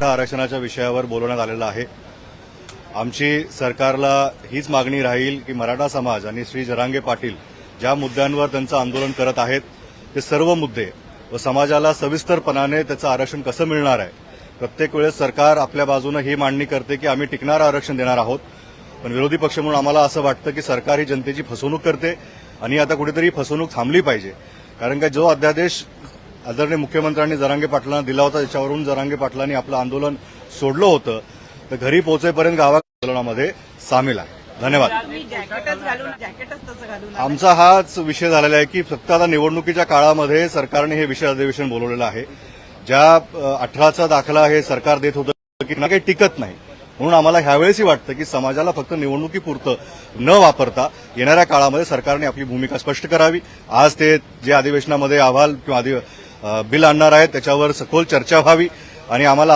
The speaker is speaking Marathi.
मराठा आरक्षणाच्या विषयावर बोलवण्यात आलेलं आहे. आमची सरकारला हीच मागणी राहील की मराठा समाज आणि श्री जरांगे पाटील ज्या मुद्द्यांवर त्यांचं आंदोलन करत आहेत ते सर्व मुद्दे व समाजाला सविस्तरपणाने त्याचं आरक्षण कसं मिळणार आहे? प्रत्येक वेळेस सरकार आपल्या बाजूनं ही मांडणी करते की आम्ही टिकणारं आरक्षण देणार आहोत. पण विरोधी पक्ष म्हणून आम्हाला असं वाटतं की सरकार ही जनतेची फसवणूक करते आणि आता कुठेतरी फसवणूक थांबली पाहिजे. कारण का जो अध्यादेश आदरणीय मुख्यमंत्र्यांनी जरांगे पाटलांना दिला होता त्याच्यावरून जरांगे पाटलांनी आपलं आंदोलन सोडलं होतं. तर घरी पोहोचेपर्यंत गावा आंदोलनामध्ये सामील आहे. धन्यवाद. आमचा हाच विषय झालेला आहे की फक्त आता निवडणुकीच्या काळामध्ये सरकारने हे विषय अधिवेशन बोलवलेलं आहे. ज्या अठराचा दाखला हे सरकार देत होतं की ना काही टिकत नाही. म्हणून आम्हाला ह्यावेळेसही वाटतं की समाजाला फक्त निवडणुकीपुरतं न वापरता येणाऱ्या काळामध्ये सरकारने आपली भूमिका स्पष्ट करावी. आज ते जे अधिवेशनामध्ये अहवाल किंवा बिल आणणार आहेत त्याच्यावर सखोल चर्चा व्हावी आणि आम्हाला